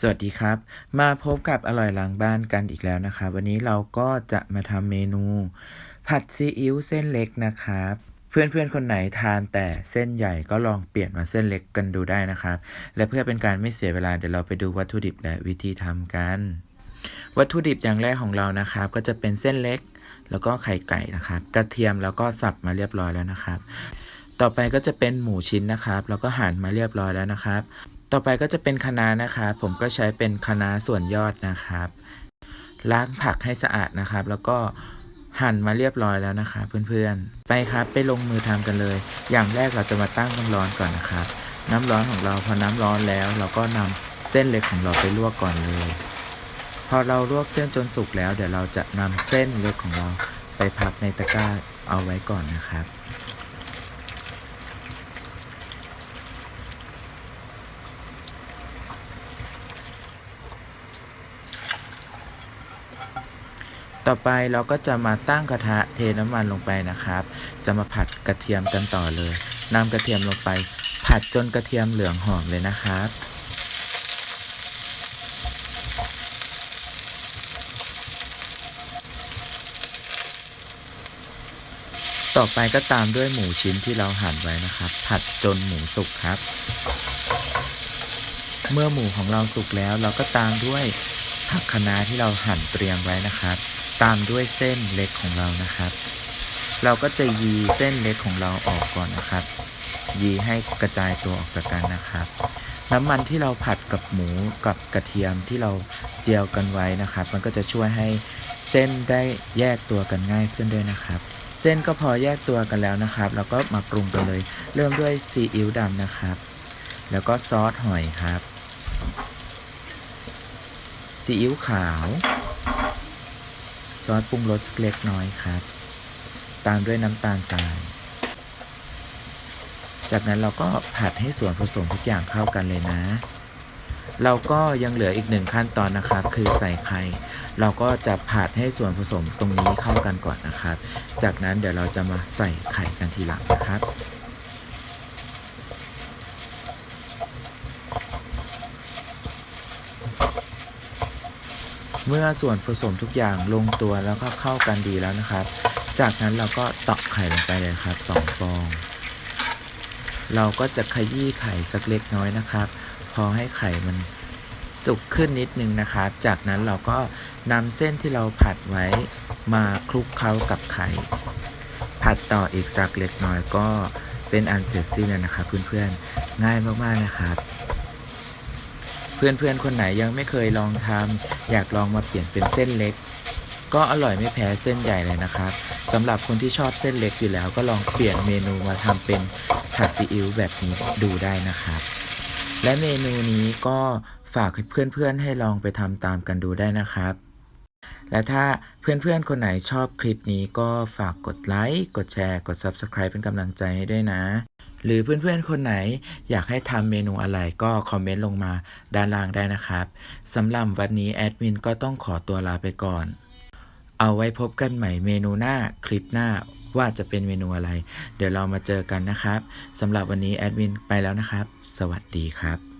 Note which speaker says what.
Speaker 1: สวัสดีครับ มาพบกับอร่อยหลังบ้านกันอีกแล้วนะครับ วันนี้เราก็จะมาทำเมนู ผัดซีอิ๊วเส้นเล็กนะครับ เพื่อนๆคนไหนทานแต่เส้นใหญ่ก็ลองเปลี่ยนมาเส้นเล็กกันดูได้นะครับ และเพื่อเป็นการไม่เสียเวลาเดี๋ยวเราไปดูวัตถุดิบและวิธีทำกัน วัตถุดิบอย่างแรกของเรานะครับ ก็จะเป็นเส้นเล็ก แล้วก็ไข่ไก่นะครับ กระเทียมแล้วก็สับมาเรียบร้อยแล้วนะครับ ต่อไปก็จะเป็นหมูชิ้นนะครับ แล้วก็หั่นมาเรียบร้อยแล้วนะครับ ต่อไปก็จะเป็นคะน้านะครับ ผมก็ใช้เป็นคะน้าส่วนยอดนะครับ ล้างผักให้สะอาดนะครับ แล้วก็หั่นมาเรียบร้อยแล้วนะครับเพื่อนๆ ไปครับไปลงมือทำกันเลย อย่างแรกเราจะมาตั้งน้ำร้อนก่อนนะครับ น้ำร้อนของเราพอน้ำร้อนแล้ว เราก็นำเส้นเล็กของเราไปลวกก่อนเลย พอเราลวกเส้นจนสุกแล้ว เดี๋ยวเราจะนำเส้นเล็กของเราไปพักในตะกร้าเอาไว้ก่อนนะครับ ต่อไปเราก็จะมาตั้งกระทะเทน้ำมันลงไปนะครับ จะมาผัดกระเทียมกันต่อเลยนำกระเทียมลงไป ผัดจนกระเทียมเหลืองหอมเลยนะครับต่อไปก็ตามด้วยหมูชิ้นที่เราหั่นไว้นะครับ ผัดจนหมูสุกครับ เมื่อหมูของเราสุกแล้ว เราก็ตามด้วยผักคะน้าที่เราหั่นเตรียมไว้นะครับ ตามด้วยเส้นเล็กของเรานะครับ เราก็จะยีเส้นเล็กของเราออกก่อนนะครับ ยีให้กระจายตัวออกจากกันนะครับ น้ำมันที่เราผัดกับหมูกับกระเทียมที่เราเจียวกันไว้นะครับ มันก็จะช่วยให้เส้นได้แยกตัวกันง่ายขึ้นด้วยนะครับ เส้นก็พอแยกตัวกันแล้วนะครับ เราก็มาปรุงกันเลย เริ่มด้วยซีอิ๊วดำนะครับ แล้วก็ซอสหอยครับซีอิ๊วขาว ซอสปรุงรสเล็กน้อยครับ ตามด้วยน้ำตาลทราย จากนั้นเราก็ผัดให้ส่วนผสมทุกอย่างเข้ากันเลยนะ เราก็ยังเหลืออีกหนึ่งขั้นตอนนะครับ คือใส่ไข่ เราก็จะผัดให้ส่วนผสมตรงนี้เข้ากันก่อนนะครับ จากนั้นเดี๋ยวเราจะมาใส่ไข่กันทีหลังนะครับ เมื่อส่วนผสมทุกอย่างลงตัวแล้วก็เข้ากันดีแล้วนะครับ จากนั้นเราก็ตอกไข่ลงไปเลยครับสองฟอง เราก็จะขยี้ไข่สักเล็กน้อยนะครับ พอให้ไข่มันสุกขึ้นนิดนึงนะครับ จากนั้นเราก็นำเส้นที่เราผัดไว้มาคลุกเคล้ากับไข่ ผัดต่ออีกสักเล็กน้อยก็เป็นอันเสร็จสิ้นแล้วนะครับเพื่อนๆ ง่ายมากๆนะครับ เพื่อนๆ คนไหนยังไม่เคยลองทำอยากลองมาเปลี่ยนเป็นเส้นเล็ก ก็อร่อยไม่แพ้เส้นใหญ่เลยนะครับสำหรับคนที่ชอบเส้นเล็กอยู่แล้ว ก็ลองเปลี่ยนเมนูมาทำเป็นผัดซีอิ๊วแบบนี้ดูได้นะครับ และเมนูนี้ก็ฝากเพื่อนๆให้ลองไปทำตามกันดูได้นะครับ และถ้าเพื่อนๆ คนไหนชอบคลิปนี้ก็ฝากกดไลค์ กดแชร์ กด Subscribe เป็นกำลังใจให้ด้วยนะ หรือเพื่อนๆ คนไหนอยากให้ทำเมนูอะไรก็คอมเมนต์ลงมาด้านล่างได้นะครับสำหรับวันนี้แอดมินก็ต้องขอตัวลาไปก่อน เอาไว้พบกันใหม่เมนูหน้าคลิปหน้าว่าจะเป็นเมนูอะไร เดี๋ยวเรามาเจอกันนะครับสำหรับวันนี้แอดมินไปแล้วนะครับ สวัสดีครับ